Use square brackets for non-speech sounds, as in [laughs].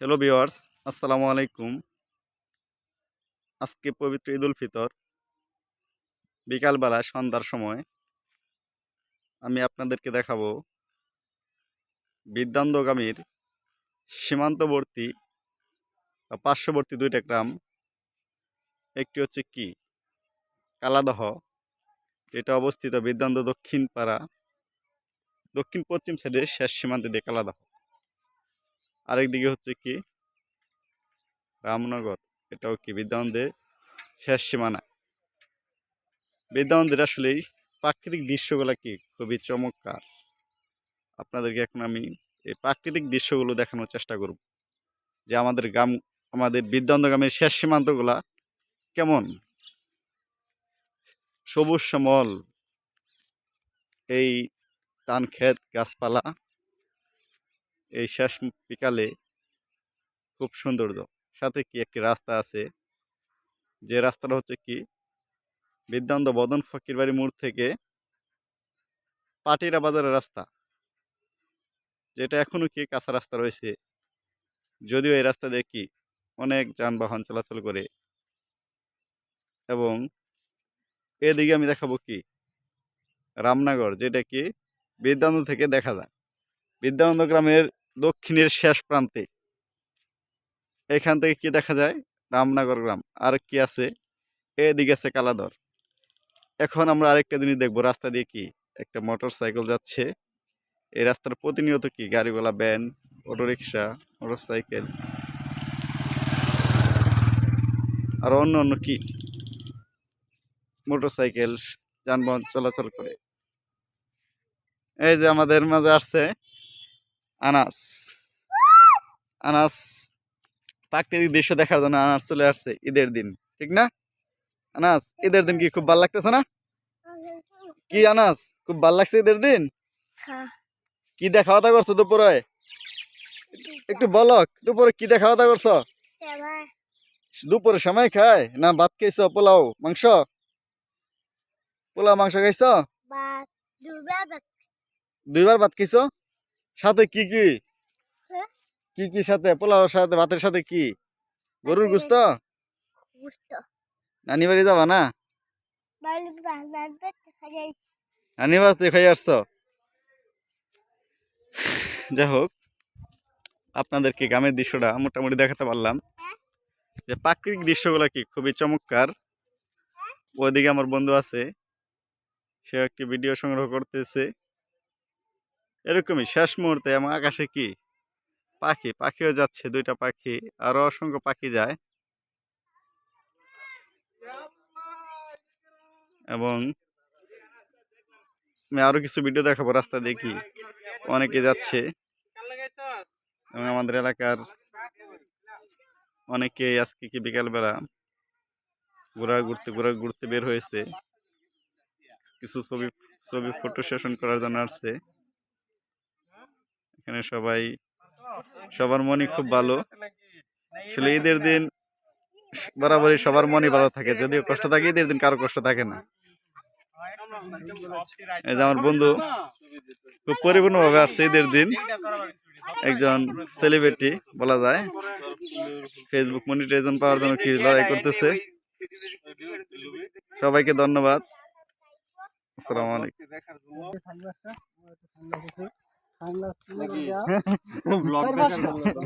Hello viewers আসসালামু আলাইকুম। আজকে পবিত্র ঈদ উল ফিতর, বিকালবেলা সন্ধ্যার সময় আমি আপনাদেরকে দেখাবো বিদ্যান্দগামীর সীমান্তবর্তী বা পার্শ্ববর্তী দুইটা গ্রাম। একটি হচ্ছে কি? কালাদহ এটা অবস্থিত বিদ্যান্ত দক্ষিণ পাড়া দক্ষিণ পশ্চিম সাইডে শেষ সীমান্তে দিয়ে কালাদহ। আরেকদিকে হচ্ছে কি? রামনগর। এটাও কি? বিদ্যানন্দের শেষ সীমানা। বিদ্যানন্দের আসলেই প্রাকৃতিক দৃশ্যগুলো কি? খুবই চমৎকার। আপনাদেরকে এখন আমি এই প্রাকৃতিক দৃশ্যগুলো দেখানোর চেষ্টা করব। যে আমাদের গ্রাম, আমাদের বিদ্যান্ত গ্রামের শেষ সীমান্তগুলা কেমন? সবুজ শ্যামল এই ধান ক্ষেত গাছপালা এই শেষ বিকালে খুব সৌন্দর্য। সাথে কি একটি রাস্তা আছে? যে রাস্তাটা হচ্ছে কি? বিদ্যান্ত বদন ফকির বাড়ি মোড় থেকে পাটিরা বাজারের রাস্তা। যেটা এখনও কি কাঁচা রাস্তা রয়েছে? যদিও এই রাস্তা কি অনেক যানবাহন চলাচল করে। এবং এদিকে আমি দেখাবো কি? রামনগর, যেটা কি বিদ্যানন্দ থেকে দেখা যায়। বিদ্যানন্দ গ্রামের দক্ষিণের শেষ প্রান্তে। এখান থেকে কি দেখা যায়? রামনগর গ্রাম। আর কি আছে? এদিকে আছে কালাদর এখন আমরা আরেকটা জিনিস দেখব। রাস্তা দিয়ে কি? একটা মোটর সাইকেল যাচ্ছে। এই রাস্তার প্রতিনিয়ত কি? গাড়িওয়ালা, ভ্যান, অটোরিকশা মোটর সাইকেল আর অন্য অন্য কি? মোটর সাইকেল যানবাহন চলাচল করে। এই যে আমাদের মাঝে আসছে আনাস। আনাস। প্রাকৃতিক দৃশ্য দেখার জন্য আনাস চলে আসছে ঈদের দিন ঠিক না? আনাস ঈদের দিন কি খুব ভালো লাগতেছে না? কি আনাস খুব ভালো লাগছে ঈদের দিন? কি দেখা দাওয়া করছ দুপুরে? একটু বলো দুপুরে কি দেখা দাওয়া করছ? দুপুরে সময় খায় না ভাত খাইছো পোলাও মাংস? পোলাও মাংস খাইছো? দুইবার ভাত খাইছো? সাথে কি কি? হ্যাঁ? কি কি সাথে? পোলাওর সাথে ভাতের সাথে কি? গরুর গুস্ত? নানি বাড়ি যাবা না? নানি বাড়িতে খাই আসছো? যাই হোক আপনাদেরকে গ্রামের দৃশ্যটা মোটামুটি দেখাতে পারলাম। যে প্রাকৃতিক দৃশ্যগুলো কি? খুবই চমৎকার। ওইদিকে আমার বন্ধু আছে। সে একটি ভিডিও সংগ্রহ করতেছে। এরকমই শেষ মুহূর্তে আমার আকাশে কি? পাখি, পাখিও যাচ্ছে, দুইটা পাখি, আরও অসংখ্য পাখি যায়। এবং আমি আরও কিছু ভিডিও দেখাবো রাস্তা দেখি অনেকে যাচ্ছে। এবং আমাদের এলাকার অনেকে আজকে কি বিকালবেলা ঘোরা ঘুরতে ঘোরা ঘুরতে বের হয়েছে। কিছু ছবি ছবি ফটো সেশন করার জন্য আসছে। এখানে সবাই, সবার মনই খুব ভালো। আসলে ঈদের দিন বরাবরই সবার মনই ভালো থাকে, যদিও কষ্ট থাকে, ঈদের দিন কারও কষ্ট থাকে না। এই যে আমার বন্ধু খুব পরিপূর্ণভাবে আসছে ঈদের দিন। একজন সেলিব্রিটি বলা যায়। ফেসবুক মনিটাইজেশন পাওয়ার জন্য কি লড়াই করতেছে। সবাইকে ধন্যবাদ। আসসালামু আলাইকুম। ব্লগ [laughs]